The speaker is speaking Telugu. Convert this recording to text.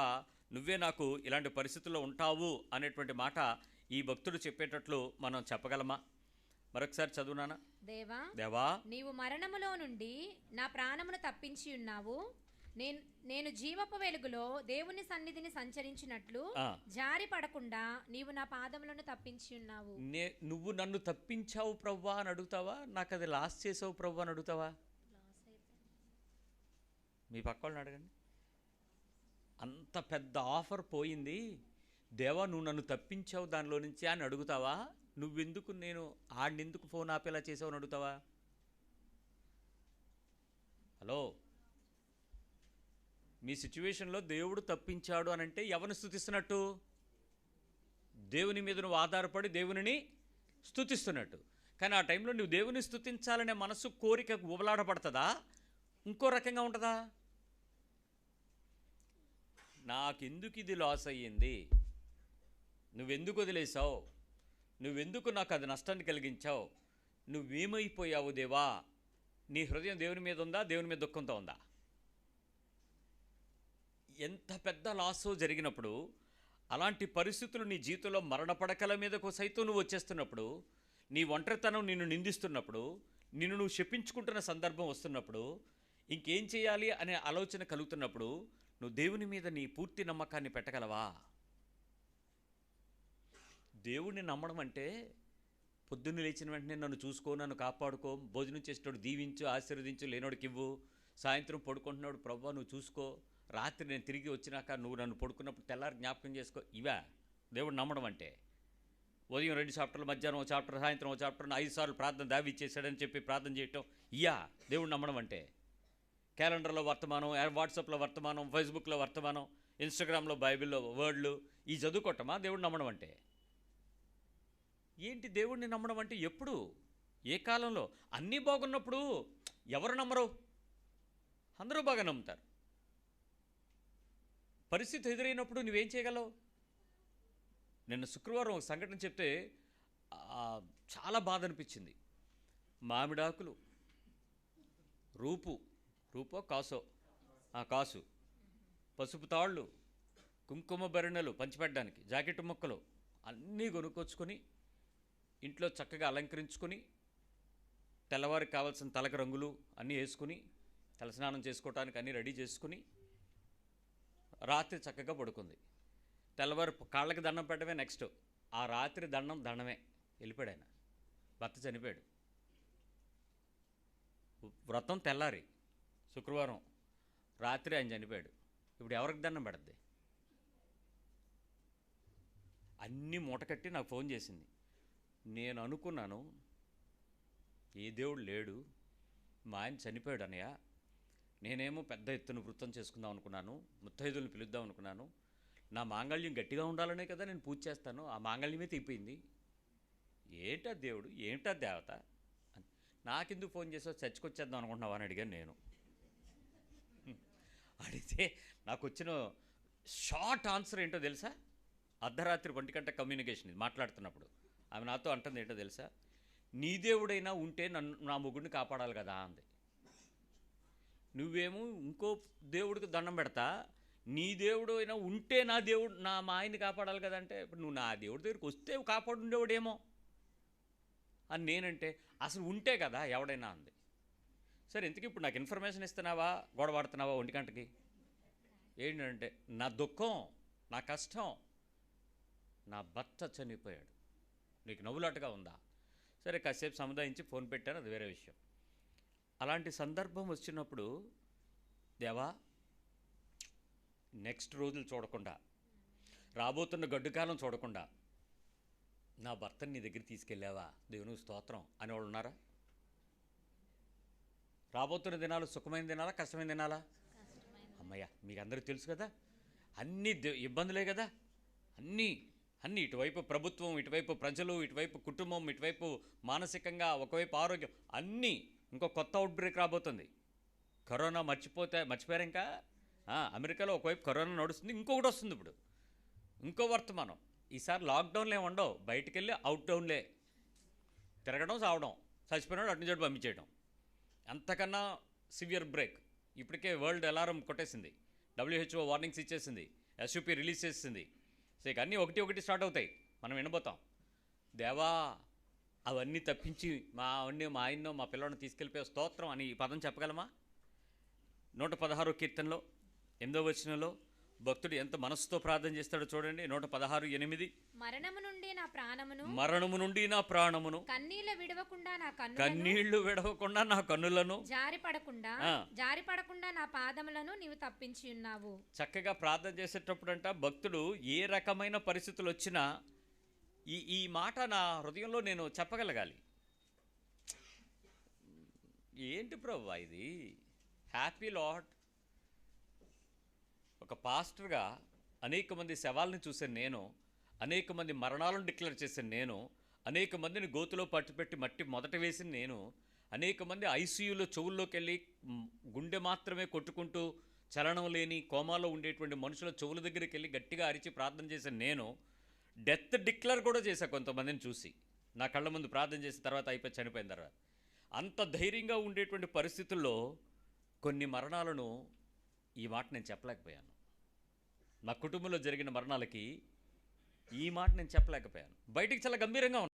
దేవా నువ్వే నాకు ఇలాంటి పరిస్థితుల్లో ఉంటావు అనేటువంటి మాట ఈ భక్తుడు చెప్పేటట్లు మనం చెప్పగలమా? మరొకసారి చదువునానా దేవా దేవా. నీవు మరణములో నుండి నా ప్రాణమును తప్పించి ఉన్నావు. నేను నేను జీవపు వెలుగులో దేవుని సన్నిధిని సంచరించినట్లు. జారి పడకుండా నీవు నా పాదములను తప్పించి ఉన్నావు. నే నువ్వు నన్ను తప్పించావు ప్రవ్వా అని అడుగుతావా? నాకు అది లాస్ చేసావు ప్రవ్వా అని అడుగుతావా? మీ పక్క వాళ్ళని అడగండి. అంత పెద్ద ఆఫర్ పోయింది. దేవా నువ్వు నన్ను తప్పించావు దానిలో నుంచి అని అడుగుతావా? నువ్వెందుకు నేను ఆడినెందుకు ఫోన్ ఆపేలా చేసావు అని అడుగుతావా? హలో? మీ సిచ్యువేషన్లో దేవుడు తప్పించాడు అని అంటే ఎవరిని స్థుతిస్తున్నట్టు దేవుని మీద నువ్వు ఆధారపడి దేవునిని స్థుతిస్తున్నట్టు కానీ ఆ టైంలో నువ్వు దేవుని స్థుతించాలనే మనసు కోరిక ఉబలాడపడుతుందా ఇంకో రకంగా ఉంటుందా? నాకెందుకు ఇది లాస్ అయ్యింది? నువ్వెందుకు వదిలేసావు నువ్వెందుకు నాకు అది నష్టాన్ని కలిగించావు? నువ్వేమైపోయావు దేవా? నీ హృదయం దేవుని మీద ఉందా? దేవుని మీద దుఃఖంతో ఉందా? ఎంత పెద్ద లాస్ జరిగినప్పుడు అలాంటి పరిస్థితులు నీ జీవితంలో మరణపడకల మీదకు సైతం నువ్వు వచ్చేస్తున్నప్పుడు నీ ఒంటరితనం నిన్ను నిందిస్తున్నప్పుడు నిన్ను నువ్వు శపించుకుంటున్న సందర్భం వస్తున్నప్పుడు ఇంకేం చేయాలి అనే ఆలోచన కలుగుతున్నప్పుడు నువ్వు దేవుని మీద నీ పూర్తి నమ్మకాన్ని పెట్టగలవా? దేవుణ్ణి నమ్మడం అంటే పొద్దున్న లేచిన వెంటనే నన్ను చూసుకో నన్ను కాపాడుకో భోజనం చేసేటోడు దీవించు ఆశీర్వదించు లేనోడికి ఇవ్వు. సాయంత్రం పడుకుంటున్నాడు ప్రభు నువ్వు చూసుకో. రాత్రి నేను తిరిగి వచ్చినాక నువ్వు నన్ను పడుకున్నప్పుడు తెల్లారి జ్ఞాపకం చేసుకో. ఇవా. దేవుడు నమ్మడం అంటే ఉదయం రెండు చాప్టర్లు మధ్యాహ్నం ఒక చాప్టర్ సాయంత్రం ఓ చాప్టర్ ఐదు సార్లు ప్రార్థన దావి ఇచ్చేసాడని చెప్పి ప్రార్థన చేయటం. ఇయా దేవుడు నమ్మడం అంటే క్యాలెండర్లో వర్తమానం యా- వాట్సాప్లో వర్తమానం ఫేస్బుక్లో వర్తమానం ఇన్స్టాగ్రామ్లో బైబిల్లో వర్డ్లు ఈ చదువుకోవటమా దేవుడిని నమ్మడం అంటే? ఏంటి దేవుడిని నమ్మడం అంటే ఎప్పుడు? ఏ కాలంలో? అన్నీ బాగున్నప్పుడు ఎవరు నమ్మరు? అందరూ బాగా నమ్ముతారు. పరిస్థితి ఎదురైనప్పుడు నువ్వేం చేయగలవు? నిన్న శుక్రవారం ఒక సంఘటన చెప్తే చాలా బాధ అనిపించింది. మామిడాకులు రూపు రూపో కాసో. ఆ, కాసు. పసుపు తాళ్ళు కుంకుమ భరణలు పంచిపెట్టడానికి జాకెట్ ముక్కలు అన్నీ కొనుక్కొచ్చుకొని ఇంట్లో చక్కగా అలంకరించుకొని తెల్లవారికి కావాల్సిన తలక రంగులు అన్నీ వేసుకుని తలస్నానం చేసుకోవటానికి అన్నీ రెడీ చేసుకుని రాత్రి చక్కగా పడుకుంది. తెల్లవారు కాళ్ళకి దండం పెట్టడమే నెక్స్ట్. ఆ రాత్రి దండం దండమే. వెళ్ళిపోయాడు ఆయన. భర్త చనిపోయాడు. వ్రతం తెల్లారి. శుక్రవారం రాత్రి ఆయన చనిపోయాడు. ఇప్పుడు ఎవరికి దండం పెడద్ది? అన్నీ మూటకట్టి నాకు ఫోన్ చేసింది. నేను అనుకున్నాను ఏ దేవుడు లేడు మా ఆయన చనిపోయాడు అనయ్య నేనేమో పెద్ద ఎత్తున వృత్తం చేసుకుందాం అనుకున్నాను ముత్తైదులను పిలుద్దాం అనుకున్నాను. నా మాంగళ్యం గట్టిగా ఉండాలనే కదా నేను పూజ చేస్తాను ఆ మాంగళ్యమే తీపోయింది ఏంటా దేవుడు ఏంటా దేవత? అని నాకెందుకు ఫోన్ చేసావు? చచ్చికొచ్చేద్దాం అనుకుంటున్నావా అని అడిగాను నేను. అడిగితే నాకు వచ్చిన షార్ట్ ఆన్సర్ ఏంటో తెలుసా? అర్ధరాత్రి ఒంటి గంట కమ్యూనికేషన్ ఇది మాట్లాడుతున్నప్పుడు. ఆమె నాతో అంటుంది ఏంటో తెలుసా? నీ దేవుడైనా ఉంటే నన్ను నా ముగ్గురిని కాపాడాలి కదా అంది. నువ్వేమో ఇంకో దేవుడికి దండం పెడతా నీ దేవుడు అయినా ఉంటే నా దేవుడు నా మా ఆయన్ని కాపాడాలి కదంటే ఇప్పుడు నువ్వు నా దేవుడి దగ్గరికి వస్తే కాపాడు ఉండేవాడేమో అని నేనంటే అసలు ఉంటే కదా ఎవడైనా అంది. సరే ఇంతకీ ఇప్పుడు నాకు ఇన్ఫర్మేషన్ ఇస్తున్నావా? గొడవాడుతున్నావా ఒంటి గంటకి? ఏంటంటే నా దుఃఖం నా కష్టం నా భర్త చనిపోయాడు. నీకు నవ్వులాటగా ఉందా? సరే కాసేపు సముదాయించి ఫోన్ పెట్టాను అది వేరే విషయం. అలాంటి సందర్భం వచ్చినప్పుడు దేవా నెక్స్ట్ రోజులు చూడకుండా రాబోతున్న గడ్డుకాలం చూడకుండా నా భర్తని నీ దగ్గర తీసుకెళ్ళావా? దేవుని స్తోత్రం అనేవాళ్ళు ఉన్నారా? రాబోతున్న దినాలు సుఖమైన దినాలా కష్టమైన దినాలా? అమ్మయ్య మీకు అందరికీ తెలుసు కదా? అన్ని ద- ఇబ్బందులే కదా? అన్నీ అన్నీ ఇటువైపు ప్రభుత్వం ఇటువైపు ప్రజలు ఇటువైపు కుటుంబం ఇటువైపు మానసికంగా ఒకవైపు ఆరోగ్యం అన్నీ ఇంకో కొత్త అవుట్ బ్రేక్ రాబోతుంది. కరోనా మర్చిపోతే మర్చిపోయారు ఇంకా? అమెరికాలో ఒకవైపు కరోనా నడుస్తుంది ఇంకొకటి వస్తుంది ఇప్పుడు. ఇంకో వర్తమానం. ఈసారి లాక్డౌన్లు ఏమి ఉండవు బయటికి వెళ్ళి అవుట్ డౌన్లే తిరగడం సావడం చచ్చిపోయినాడు అటు నుంచి పంపించేయడం. అంతకన్నా సివియర్ బ్రేక్. ఇప్పటికే వరల్డ్ అలారం కొట్టేసింది. డబ్ల్యూహెచ్ఓ వార్నింగ్స్ ఇచ్చేసింది. ఎస్యూపీ రిలీజ్ చేసింది. సో ఇక అన్నీ ఒకటి ఒకటి స్టార్ట్ అవుతాయి. మనం వినబోతాం. దేవా అవన్నీ తప్పించి మా అవన్నీ మా ఆయన్నో మా పిల్లలను తీసుకెళ్ళిపోయే స్తోత్రం అని ఈ పదం చెప్పగలమా? నూట పదహారో కీర్తనలో ఎనిమిదో వచనంలో భక్తుడు ఎంత మనసుతో ప్రార్థన చేస్తాడో చూడండి. నూట పదహారు ఎనిమిది. మరణము నుండి నా ప్రాణమును మరణము నుండి నా ప్రాణమును కన్నీళ్ళ విడవకుండా నా కన్ను కన్నీళ్ళు విడవకుండా నా కన్నులను జారి పడకుండా. జారి పడకుండా నా పాదములను నీవు తప్పించి ఉన్నావు. చక్కగా ప్రార్థన చేసేటప్పుడంట భక్తుడు ఏ రకమైన పరిస్థితులు వచ్చినా ఈ ఈ మాట నా హృదయంలో నేను చెప్పగలగాలి. ఏంటి ప్రభు ఇది? హ్యాపీ లాట్ ఒక పాస్టర్గా అనేక మంది శవాలను చూసిన నేను అనేక మంది మరణాలను డిక్లేర్ చేసిన నేను అనేక మందిని గోతులో పట్టుపెట్టి మట్టి మొదట వేసిన నేను అనేక మంది ఐసీయూలో చెవుల్లోకి వెళ్ళి గుండె మాత్రమే కొట్టుకుంటూ చలనం లేని కోమాలో ఉండేటువంటి మనుషుల చెవుల దగ్గరికి వెళ్ళి గట్టిగా అరిచి ప్రార్థన చేసిన నేను డెత్ డిక్లేర్ కూడా చేశా కొంతమందిని చూసి. నా కళ్ళ ముందు ప్రార్థన చేసిన తర్వాత అయిపోయి చనిపోయిన తర్వాత. అంత ధైర్యంగా ఉండేటువంటి పరిస్థితుల్లో కొన్ని మరణాలను ఈ మాట నేను చెప్పలేకపోయాను. నా కుటుంబంలో జరిగిన మరణాలకి ఈ మాట నేను చెప్పలేకపోయాను. బయటికి చాలా గంభీరంగా